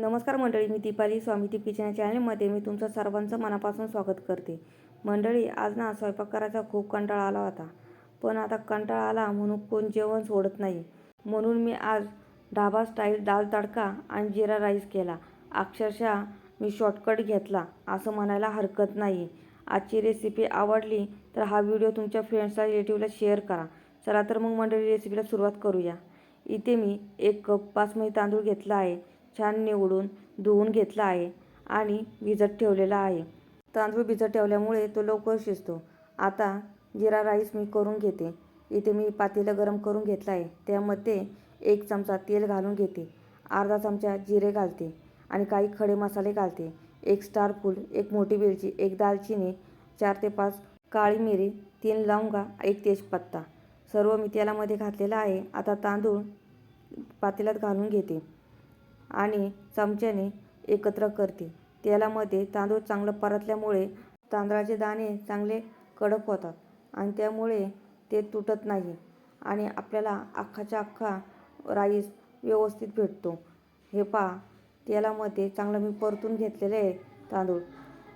नमस्कार मंडळी मी दीपाली स्वामी ती किचन या चॅनलमध्ये मी तुमचं सर्वांचं मनापासून स्वागत करते. मंडळी आज ना स्वयंपाक करायचा खूप कंटाळा आला होता. पण आता कंटाळा आला म्हणून कोण जेवण सोडत नाही. म्हणून मी आज ढाबा स्टाईल दाल तडका आणि जिरा राईस केला. अक्षरशः मी शॉर्टकट घेतला असं म्हणायला हरकत नाही. आजची रेसिपी आवडली तर हा व्हिडिओ तुमच्या फ्रेंड्सला रिलेटिव्हला शेअर करा. चला तर मग मंडळी रेसिपीला सुरुवात करूया. इथे मी एक कप बासमती तांदूळ घेतला आहे. छान निवडून धुवून घेतला आहे आणि भिजत ठेवलेला आहे. तांदूळ भिजत ठेवल्यामुळे तो लवकर शिजतो. आता जिरा राईस मी करून घेते. इथे मी पातेलं गरम करून घेतलं आहे. त्यामध्ये एक चमचा तेल घालून घेते. अर्धा चमचा जिरे घालते आणि काही खडे मसाले घालते. एक स्टार फूल एक मोठी वेलची एक दालचिनी चार ते पाच काळी मिरी तीन लवंगा एक तेजपत्ता. सर्व मी तेलामध्ये घातलेला आहे. आता तांदूळ पातेल्यात घालून घेते. आणि चमच्याने एकत्र करते. तेलामध्ये तांदूळ चांगलं परतल्यामुळे तांदळाचे दाणे चांगले कडक होतात आणि त्यामुळे ते तुटत नाही आणि आपल्याला अख्खाच्या अख्खा राईस व्यवस्थित भेटतो. हे पहा तेलामध्ये चांगलं मी परतून घेतलेले आहे तांदूळ.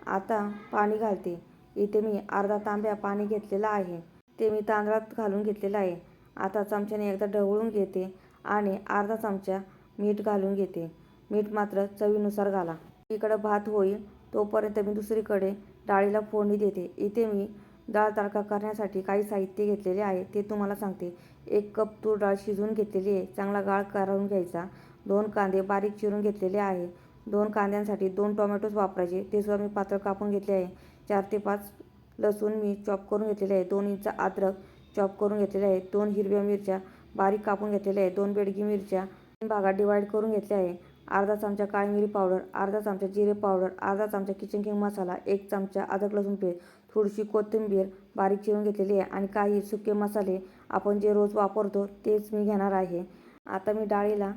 आता पाणी घालते. इथे मी अर्धा तांब्या पाणी घेतलेलं आहे. ते मी तांदळात घालून घेतलेलं आहे. आता चमच्याने एकदा ढवळून घेते आणि अर्धा चमचा मीठ घालून घेते. मीठ मात्र चवीनुसार घाला. इकडं भात होईल तोपर्यंत मी दुसरीकडे डाळीला फोडणी देते. इथे मी डाळ तडका करण्यासाठी काही साहित्य घेतलेले आहे ते तुम्हाला सांगते. एक कप तूर डाळ शिजवून घेतलेली आहे. चांगला गाळ काढून घ्यायचा. दोन कांदे बारीक चिरून घेतलेले आहे. दोन कांद्यांसाठी दोन टोमॅटोज वापरायचे. ते सुद्धा मी पातळ कापून घेतले आहे. चार ते पाच लसूण मी चॉप करून घेतलेले आहे. दोन इंच अद्रक चॉप करून घेतलेले आहे. दोन हिरव्या मिरच्या बारीक कापून घेतलेल्या आहे. दोन बेडगी मिरच्या भागात डिवाईड करून घेतले आहे. अर्धा चमचा काळी मिरी पावडर अर्धा चमचा जिरे पावडर अर्धा चमचा किचन किंग मसाला एक चमचा अदरक लसूण पेस्ट थोडीशी कोथिंबीर बारीक चिरून घेतलेली आहे आणि काही सुके मसाले आपण जे रोज वापरतो तेच मी घेणार आहे. आता मी डाळीला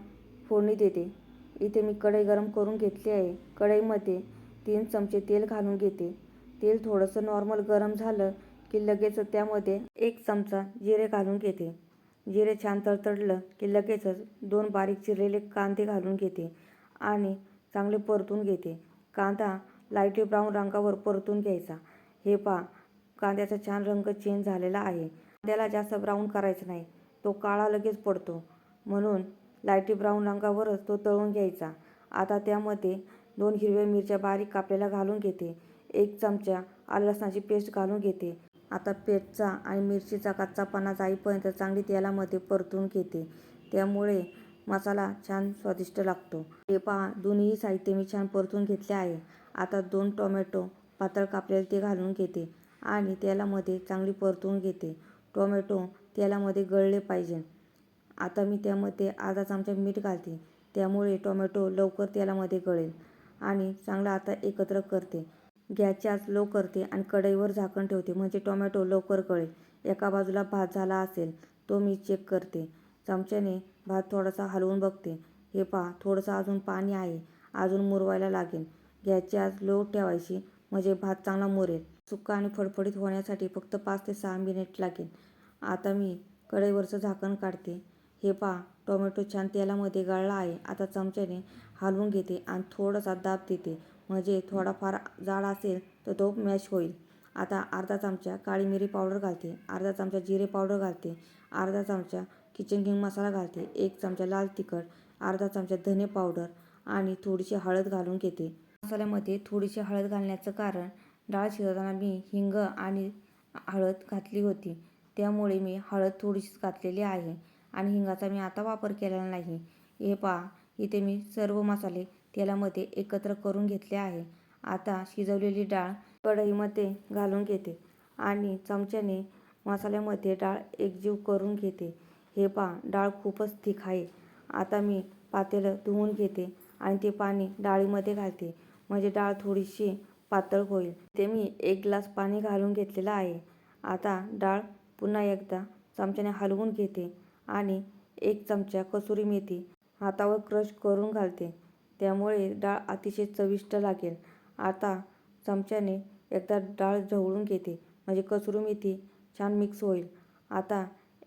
फोडणी देते. इथे मी कढई गरम करून घेतली आहे. कढईमध्ये तीन चमचे तेल घालून घेते. तेल थोडंसं नॉर्मल गरम झालं की लगेच त्यामध्ये एक चमचा जिरे घालून घेते. जिरे छान तडतडलं की लगेचच दोन बारीक चिरलेले कांदे घालून घेते आणि चांगले परतून घेते. कांदा लाईटी ब्राऊन रंगावर परतून घ्यायचा. हे पहा कांद्याचा छान रंग चेंज झालेला आहे. कांद्याला जास्त ब्राऊन करायचं नाही. तो काळा लगेच पडतो. म्हणून लाईटी ब्राऊन रंगावरच तो तळून घ्यायचा. आता त्यामध्ये दोन हिरव्या मिरच्या बारीक कापलेल्या घालून घेते. एक चमचा आलं लसणाची पेस्ट घालून घेते. आता पेठचा आणि मिरचीचा कच्चापणा जाईपर्यंत चांगली तेलामध्ये परतून घेते. त्यामुळे मसाला छान स्वादिष्ट लागतो. हे पहा दोन्ही साहित्य मी छान परतून घेतले आहे. आता दोन टोमॅटो पातळ कापलेले ते घालून घेते आणि तेलामध्ये चांगली परतून घेते. टोमॅटो तेलामध्ये गळले पाहिजे. आता मी त्यामध्ये अर्धा चमचा मीठ घालते. त्यामुळे टोमॅटो लवकर तेलामध्ये गळेल आणि चांगलं आता एकत्र करते. गॅसची आज लो करते आणि कढईवर झाकण ठेवते. म्हणजे टोमॅटो लवकर गळेल एका बाजूला भात झाला असेल तो मी चेक करते. चमच्याने भात थोडासा हलवून बघते. हे पहा थोडंसं अजून पाणी आहे. अजून मुरवायला लागेल. गॅसची आज लो ठेवायची म्हणजे भात चांगला मुरेल. सुक्का आणि फडफडीत होण्यासाठी फक्त पाच ते सहा मिनिट लागेल. आता मी कढईवरचं झाकण काढते. हे पहा टोमॅटो छान तेलामध्ये गळला आहे. आता चमच्याने हलवून घेते आणि थोडासा दाब देते. म्हणजे थोडाफार जाड असेल तर तो मॅश होईल. आता अर्धा चमचा काळी मिरी पावडर घालते. अर्धा चमचा जिरे पावडर घालते. अर्धा चमचा किचन किंग मसाला घालते. एक चमचा लाल तिखट अर्धा चमचा धने पावडर आणि थोडीशी हळद घालून घेते. मसाल्यामध्ये थोडीशी हळद घालण्याचं कारण डाळ शिजवताना मी हिंग आणि हळद घातली होती. त्यामुळे मी हळद थोडीशीच घातलेली आहे आणि हिंगाचा मी आता वापर केलेला नाही. हे पहा इथे मी सर्व मसाले तेलामध्ये एकत्र करून घेतले आहे. आता शिजवलेली डाळ कढईमध्ये घालून घेते आणि चमच्याने मसाल्यामध्ये डाळ एकजीव करून घेते. हे पहा डाळ खूपच थिक आहे. आता मी पातेलं धुवून घेते आणि ते पाणी डाळीमध्ये घालते. म्हणजे डाळ थोडीशी पातळ होईल. ते मी एक ग्लास पाणी घालून घेतलेलं आहे. आता डाळ पुन्हा एकदा चमच्याने हलवून घेते आणि एक चमचा कसुरी मेथी हातावर क्रश करून घालते. त्यामुळे डाळ अतिशय चविष्ट लागेल. आता चमच्याने एकदा डाळ ढवळून घेते. म्हणजे कसुरी मेथी छान मिक्स होईल. आता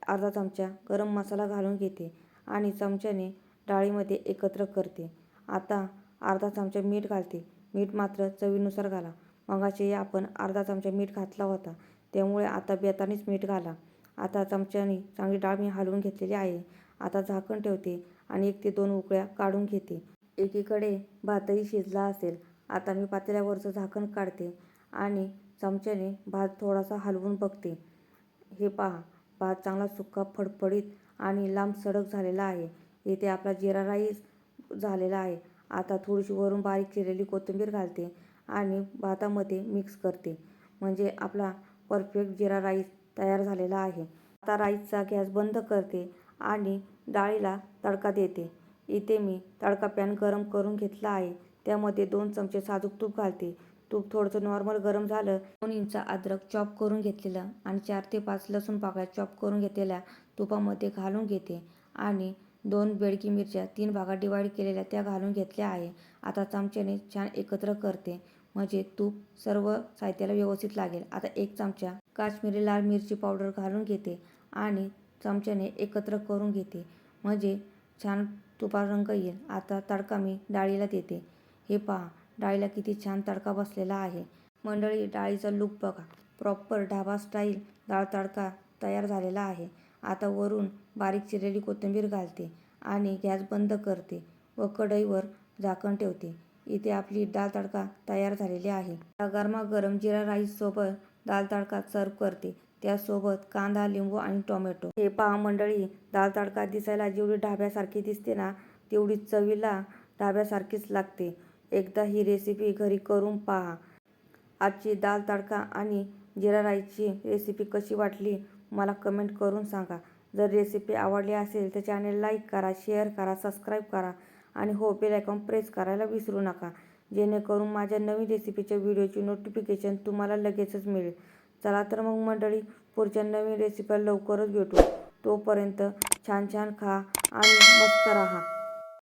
अर्धा चमचा गरम मसाला घालून घेते आणि चमच्याने डाळीमध्ये एकत्र करते. आता अर्धा चमचा मीठ घालते. मीठ मात्र चवीनुसार घाला. मगाशी आपण अर्धा चमचा मीठ घातला होता. त्यामुळे आता बेतानेच मीठ घाला. आता चमच्याने चांगली डाळ मी हलवून घेतलेली आहे. आता झाकण ठेवते आणि एक ते दोन उकळ्या काढून घेते. एकीकडे भातही शिजला असेल. आता मी पातेल्यावरचं झाकण काढते आणि चमच्याने भात थोडासा हलवून बघते. हे पहा भात चांगला सुक्का फडफडीत आणि लांब सडक झालेला आहे. इथे आपला जिरा राईस झालेला आहे. आता थोडीशी वरून बारीक चिरलेली कोथिंबीर घालते आणि भातामध्ये मिक्स करते. म्हणजे आपला परफेक्ट जिरा राईस तयार झालेला आहे. आता राईसचा गॅस बंद करते आणि डाळीला तडका देते. इथे मी तडका पॅन गरम करून घेतला आहे. त्यामध्ये दोन चमचे साजूक तूप घालते. तूप थोडंसं नॉर्मल गरम झालं. दोन इंच अद्रक चॉप करून घेतलेलं आणि चार ते पाच लसूण पाकळ्या चॉप करून घेतलेल्या तुपामध्ये घालून घेते. आणि दोन बेडकी मिरच्या तीन भागात डिवाईड केलेल्या त्या घालून घेतल्या आहे. आता चमच्याने छान एकत्र करते. म्हणजे तूप सर्व साहित्याला व्यवस्थित लागेल. आता एक चमचा काश्मीरी लाल मिरची पावडर घालून घेते आणि चमच्याने एकत्र करून घेते. म्हणजे छान तुपा रंग येईल. आता तडका मी डाळीला देते हे पहा डाळीला किती छान तडका बसलेला आहे. मंडळी डाळीचा लूक बघा. प्रॉपर ढाबा स्टाईल डाळ तडका तयार झालेला आहे. आता वरून बारीक चिरलेली कोथिंबीर घालते आणि गॅस बंद करते व कढईवर झाकण ठेवते. इथे आपली डाळ तडका तयार झालेली आहे. गरमागरम जिरा राईस सोबत दाल तडका सर्व करते. त्यासोबत कांदा लिंबू आणि टोमॅटो. हे पहा मंडळी दाल तडका दिसायला जेवढी ढाब्यासारखी दिसते ना तेवढी चवीला ढाब्यासारखीच लागते. एकदा ही रेसिपी घरी करून पहा. आजची दाल तडका आणि जिरा राईसची रेसिपी कशी वाटली मला कमेंट करून सांगा. जर रेसिपी आवडली असेल तर चॅनेल लाईक करा शेअर करा सबस्क्राईब करा आणि हो बेल आयकॉन प्रेस करायला विसरू नका. जेणेकरून माझ्या नवीन रेसिपीच्या व्हिडिओची नोटिफिकेशन तुम्हाला लगेचच मिळेल. चला तर मग मंडळी पुढच्या नवीन रेसिपीला लवकरच भेटू. तोपर्यंत छान छान खा आणि मस्त राहा.